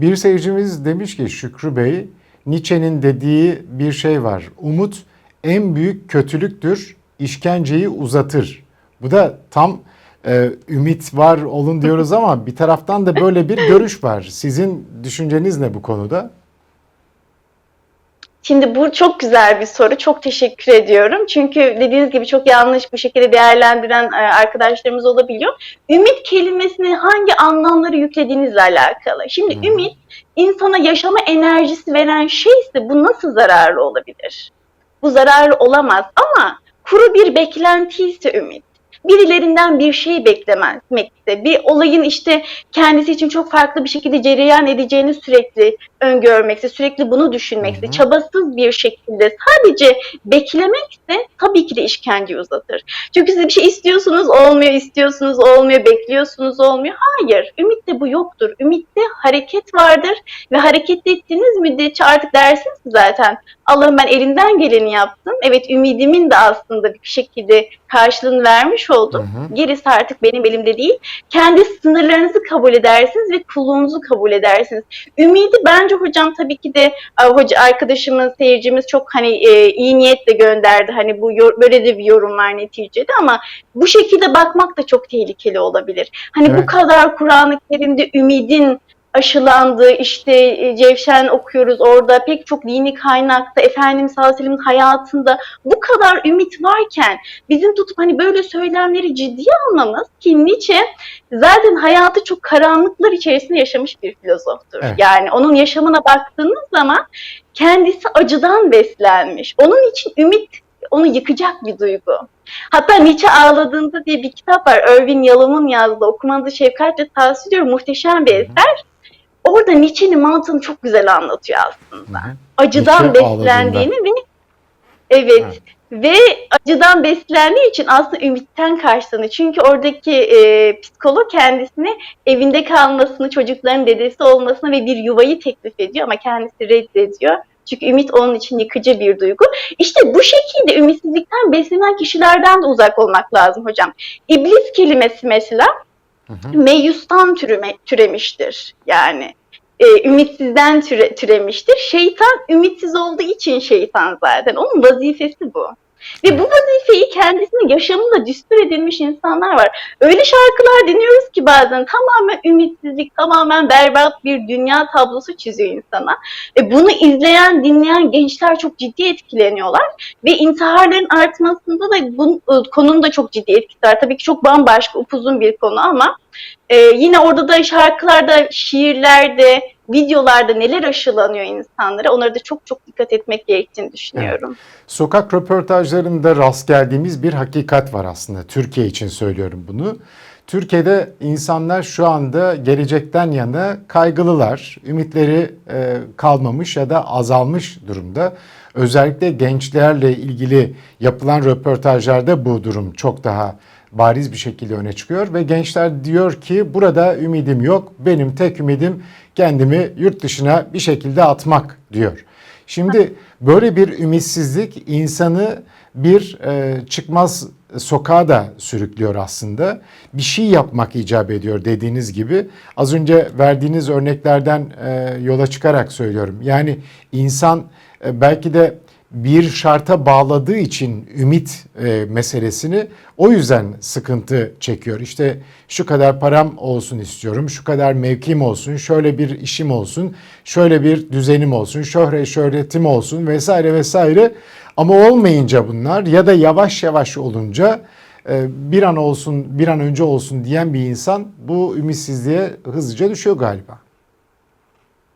Bir seyircimiz demiş ki Şükrü Bey, Nietzsche'nin dediği bir şey var. Umut en büyük kötülüktür, işkenceyi uzatır. Bu da tam e, ümit var olun diyoruz ama bir taraftan da böyle bir görüş var. Sizin düşünceniz ne bu konuda? Şimdi bu çok güzel bir soru. Çok teşekkür ediyorum. Çünkü dediğiniz gibi çok yanlış bir şekilde değerlendiren e, arkadaşlarımız olabiliyor. Ümit kelimesine hangi anlamları yüklediğinizle alakalı. Şimdi Hı. ümit insana yaşama enerjisi veren şeyse bu nasıl zararlı olabilir? Bu zararlı olamaz ama kuru bir beklenti ise ümit. Birilerinden bir şey beklemekte, bir olayın işte kendisi için çok farklı bir şekilde cereyan edeceğini sürekli öngörmekse, sürekli bunu düşünmekse, Hı hı. çabasız bir şekilde sadece beklemekse tabii ki de işkence uzatır. Çünkü siz bir şey istiyorsunuz olmuyor, istiyorsunuz olmuyor, bekliyorsunuz olmuyor. Hayır, ümitte bu yoktur. Ümitte hareket vardır ve hareket ettiğiniz müddetçe artık dersiniz zaten Allah'ım ben elinden geleni yaptım. Evet ümidimin de aslında bir şekilde karşılığını vermiş oldum. Hı hı. Gerisi artık benim elimde değil. Kendi sınırlarınızı kabul edersiniz ve kulluğunuzu kabul edersiniz. Ümidi bence hocam tabii ki de e, hoca arkadaşımız, seyircimiz çok hani e, iyi niyetle gönderdi. Hani bu böyle de bir yorum var neticede ama bu şekilde bakmak da çok tehlikeli olabilir. Hani Evet. bu kadar Kur'an-ı Kerim'de ümidin aşılandığı işte e, Cevşen okuyoruz orada pek çok dini kaynakta Efendimiz sallallahu aleyhi ve sellem'in hayatında bu kadar ümit varken bizim tutup hani böyle söylemleri ciddiye almamız ki Nietzsche zaten hayatı çok karanlıklar içerisinde yaşamış bir filozoftur. Evet. Yani onun yaşamına baktığınız zaman kendisi acıdan beslenmiş. Onun için ümit onu yıkacak bir duygu. Hatta Nietzsche Ağladığında diye bir kitap var. Irving Yalom'un yazdığı. Okumanızı şefkatle tavsiye ediyorum. Muhteşem bir eser. Orada Nietzsche'nin mantığını çok güzel anlatıyor aslında. Hı hı. Acıdan Nietzsche beslendiğini ve evet, ve acıdan beslendiği için aslında ümitten karşılanıyor. Çünkü oradaki e, psikolog kendisine evinde kalmasını, çocukların dedesi olmasını ve bir yuvayı teklif ediyor ama kendisi reddediyor. Çünkü ümit onun için yıkıcı bir duygu. İşte bu şekilde ümitsizlikten beslenen kişilerden de uzak olmak lazım hocam. İblis kelimesi mesela Hı hı. meyustan türeme, türemiştir. Yani e, ümitsizden türe, türemiştir. Şeytan ümitsiz olduğu için şeytan zaten. Onun vazifesi bu. Ve bu vazifeyi kendisine yaşamında düstur edilmiş insanlar var. Öyle şarkılar dinliyoruz ki bazen tamamen ümitsizlik, tamamen berbat bir dünya tablosu çiziyor insana. E, bunu izleyen, dinleyen gençler çok ciddi etkileniyorlar. Ve intiharların artmasında da bu e, konunun da çok ciddi etkisi var. Tabii ki çok bambaşka, upuzun bir konu ama ee, yine orada da şarkılarda, şiirlerde, videolarda neler aşılanıyor insanlara onlara da çok çok dikkat etmek gerektiğini düşünüyorum. Sokak röportajlarında rast geldiğimiz bir hakikat var aslında. Türkiye için söylüyorum bunu. Türkiye'de insanlar şu anda gelecekten yana kaygılılar. Ümitleri e, kalmamış ya da azalmış durumda. Özellikle gençlerle ilgili yapılan röportajlarda bu durum çok daha bariz bir şekilde öne çıkıyor ve gençler diyor ki burada ümidim yok. Benim tek ümidim kendimi yurt dışına bir şekilde atmak diyor. Şimdi böyle bir ümitsizlik insanı bir e, çıkmaz sokağa da sürüklüyor aslında. Bir şey yapmak icap ediyor dediğiniz gibi. Az önce verdiğiniz örneklerden e, yola çıkarak söylüyorum. Yani insan e, belki de bir şarta bağladığı için ümit e, meselesini o yüzden sıkıntı çekiyor. İşte şu kadar param olsun istiyorum, şu kadar mevkim olsun, şöyle bir işim olsun, şöyle bir düzenim olsun, şöhret şöhretim olsun vesaire vesaire. Ama olmayınca bunlar ya da yavaş yavaş olunca e, bir an olsun, bir an önce olsun diyen bir insan bu ümitsizliğe hızlıca düşüyor galiba.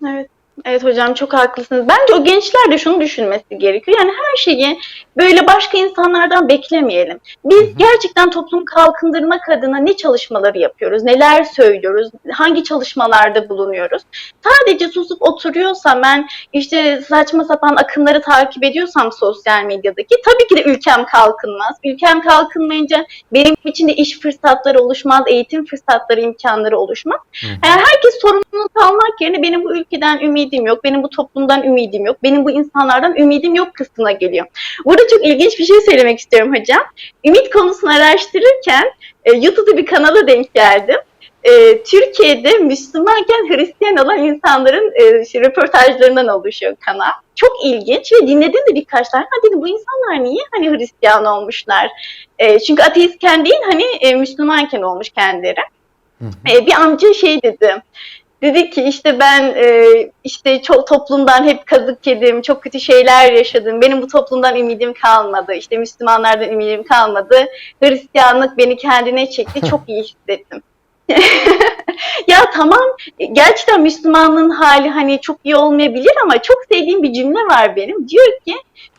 Evet. Evet hocam çok haklısınız. Bence o gençler de şunu düşünmesi gerekiyor. Yani her şeyi böyle başka insanlardan beklemeyelim. Biz gerçekten toplum kalkındırmak adına ne çalışmaları yapıyoruz, neler söylüyoruz, hangi çalışmalarda bulunuyoruz. Sadece susup oturuyorsam ben işte saçma sapan akımları takip ediyorsam sosyal medyadaki tabii ki de ülkem kalkınmaz. Ülkem kalkınmayınca benim için de iş fırsatları oluşmaz, eğitim fırsatları, imkanları oluşmaz. Yani herkes sorumluluk almak yerine benim bu ülkeden ümidim yok, benim bu toplumdan ümidim yok, benim bu insanlardan ümidim yok kısmına geliyor. Burada çok ilginç bir şey söylemek istiyorum hocam. Ümit konusunu araştırırken e, YouTube'da bir kanala denk geldim. e, Türkiye'de Müslümanken Hristiyan olan insanların e, şey, röportajlarından oluşuyor kanal. Çok ilginç ve dinledim de birkaç tane. Ha dedim bu insanlar niye hani Hristiyan olmuşlar? E, çünkü ateistken değil hani e, Müslümanken olmuş kendileri. Hı hı. E, bir amca şey dedi. Dedi ki işte ben e, işte çok toplumdan hep kazık yedim, çok kötü şeyler yaşadım. Benim bu toplumdan ümidim kalmadı. İşte Müslümanlardan ümidim kalmadı. Hristiyanlık beni kendine çekti. Çok iyi hissettim. ya tamam gerçekten Müslümanlığın hali hani çok iyi olmayabilir ama çok sevdiğim bir cümle var benim. Diyor ki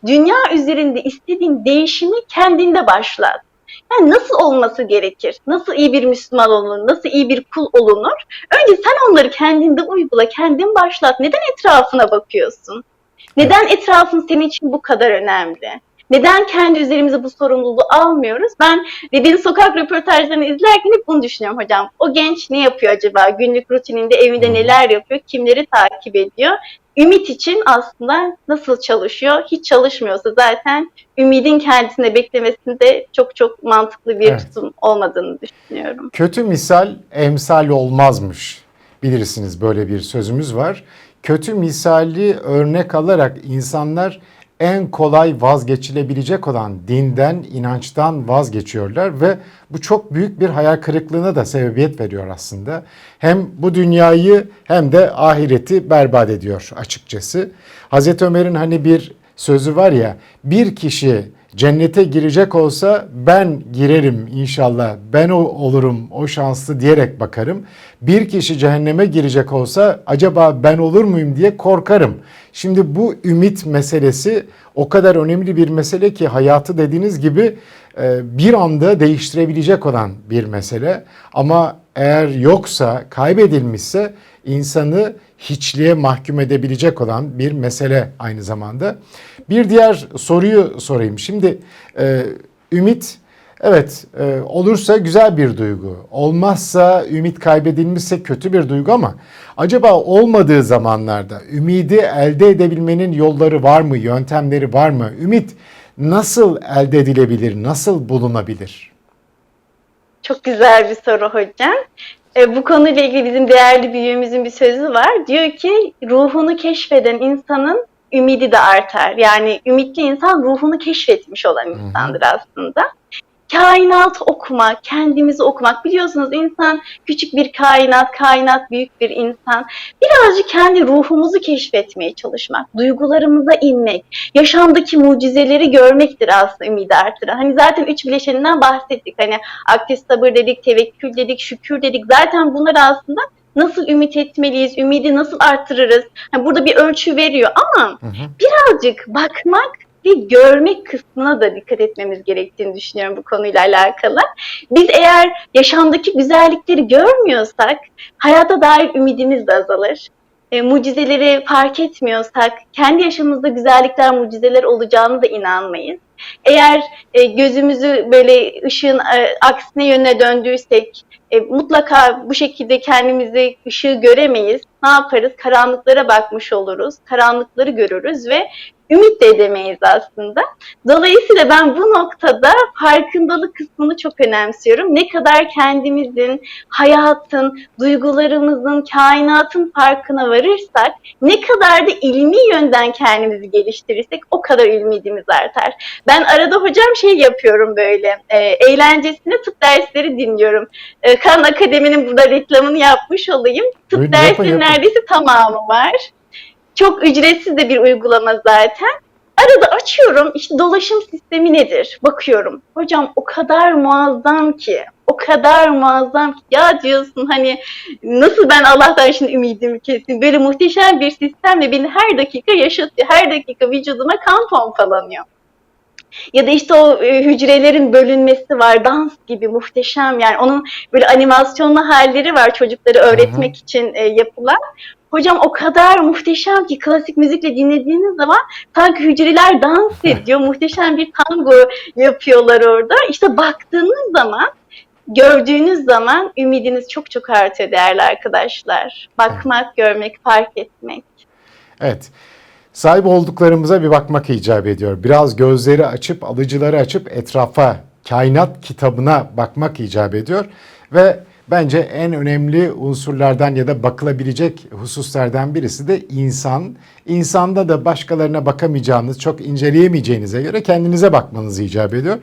dünya üzerinde istediğin değişimi kendinde başlat. Yani nasıl olması gerekir? Nasıl iyi bir Müslüman olunur? Nasıl iyi bir kul olunur? Önce sen onları kendinde uygula, kendin başlat. Neden etrafına bakıyorsun? Neden etrafın senin için bu kadar önemli? Neden kendi üzerimize bu sorumluluğu almıyoruz? Ben benim sokak röportajlarını izlerken hep bunu düşünüyorum hocam. O genç ne yapıyor acaba? Günlük rutininde evinde neler yapıyor? Kimleri takip ediyor? Ümit için aslında nasıl çalışıyor? Hiç çalışmıyorsa zaten ümidin kendisine beklemesinde çok çok mantıklı bir Evet. tutum olmadığını düşünüyorum. Kötü misal emsal olmazmış. Bilirsiniz böyle bir sözümüz var. Kötü misali örnek alarak insanlar en kolay vazgeçilebilecek olan dinden, inançtan vazgeçiyorlar ve bu çok büyük bir hayal kırıklığına da sebebiyet veriyor aslında. Hem bu dünyayı hem de ahireti berbat ediyor açıkçası. Hazreti Ömer'in hani bir sözü var ya bir kişi cennete girecek olsa ben girerim inşallah ben o olurum o şanslı diyerek bakarım. Bir kişi cehenneme girecek olsa acaba ben olur muyum diye korkarım. Şimdi bu ümit meselesi o kadar önemli bir mesele ki hayatı dediğiniz gibi e, bir anda değiştirebilecek olan bir mesele. Ama eğer yoksa kaybedilmişse insanı hiçliğe mahkum edebilecek olan bir mesele aynı zamanda. Bir diğer soruyu sorayım. Şimdi e, ümit evet e, olursa güzel bir duygu. Olmazsa ümit kaybedilmişse kötü bir duygu ama acaba olmadığı zamanlarda ümidi elde edebilmenin yolları var mı, yöntemleri var mı? Ümit nasıl elde edilebilir, nasıl bulunabilir? Çok güzel bir soru hocam. E, bu konuyla ilgili bizim değerli büyüğümüzün bir sözü var. Diyor ki ruhunu keşfeden insanın ümidi de artar. Yani ümitli insan ruhunu keşfetmiş olan insandır aslında. Kainat okumak, kendimizi okumak. Biliyorsunuz insan küçük bir kainat, kainat büyük bir insan. Birazcık kendi ruhumuzu keşfetmeye çalışmak, duygularımıza inmek, yaşamdaki mucizeleri görmektir aslında ümidi artıran. Hani zaten üç bileşeninden bahsettik. Hani aktif sabır dedik, tevekkül dedik, şükür dedik. Zaten bunlar aslında nasıl ümit etmeliyiz, ümidi nasıl artırırız? Hani burada bir ölçü veriyor ama Hı hı. birazcık bakmak ve görmek kısmına da dikkat etmemiz gerektiğini düşünüyorum bu konuyla alakalı. Biz eğer yaşamdaki güzellikleri görmüyorsak hayata dair ümidimiz de azalır. E, mucizeleri fark etmiyorsak kendi yaşamımızda güzellikler, mucizeler olacağını da inanmayız. Eğer e, gözümüzü böyle ışığın e, aksine yöne döndüysek e, mutlaka bu şekilde kendimizi ışığı göremeyiz. Ne yaparız? Karanlıklara bakmış oluruz. Karanlıkları görürüz ve ümit de edemeyiz aslında. Dolayısıyla ben bu noktada farkındalık kısmını çok önemsiyorum. Ne kadar kendimizin, hayatın, duygularımızın, kainatın farkına varırsak, ne kadar da ilmi yönden kendimizi geliştirirsek o kadar ümidimiz artar. Ben arada hocam şey yapıyorum böyle, e, eğlencesine tıp dersleri dinliyorum. E, Kan Akademi'nin burada reklamını yapmış olayım. Tıp yapın, dersinin neredeyse tamamı var. Çok ücretsiz de bir uygulama zaten. Arada açıyorum işte dolaşım sistemi nedir? Bakıyorum. Hocam o kadar muazzam ki. O kadar muazzam ki. Ya diyorsun hani nasıl ben Allah'tan şimdi ümidimi kesin. Böyle muhteşem bir sistemle beni her dakika yaşatıyor. Her dakika vücuduma kan pompalanıyor. Ya da işte o e, hücrelerin bölünmesi var. Dans gibi muhteşem yani. Onun böyle animasyonlu halleri var çocukları öğretmek için e, yapılan. Hocam o kadar muhteşem ki klasik müzikle dinlediğiniz zaman sanki hücreler dans ediyor. muhteşem bir tango yapıyorlar orada. İşte baktığınız zaman, gördüğünüz zaman ümidiniz çok çok artıyor değerli arkadaşlar. Bakmak, görmek, fark etmek. Evet. Sahip olduklarımıza bir bakmak icap ediyor. Biraz gözleri açıp, alıcıları açıp etrafa, kainat kitabına bakmak icap ediyor. Ve bence en önemli unsurlardan ya da bakılabilecek hususlardan birisi de insan. İnsanda da başkalarına bakamayacağınız, çok inceleyemeyeceğinize göre kendinize bakmanız icap ediyor.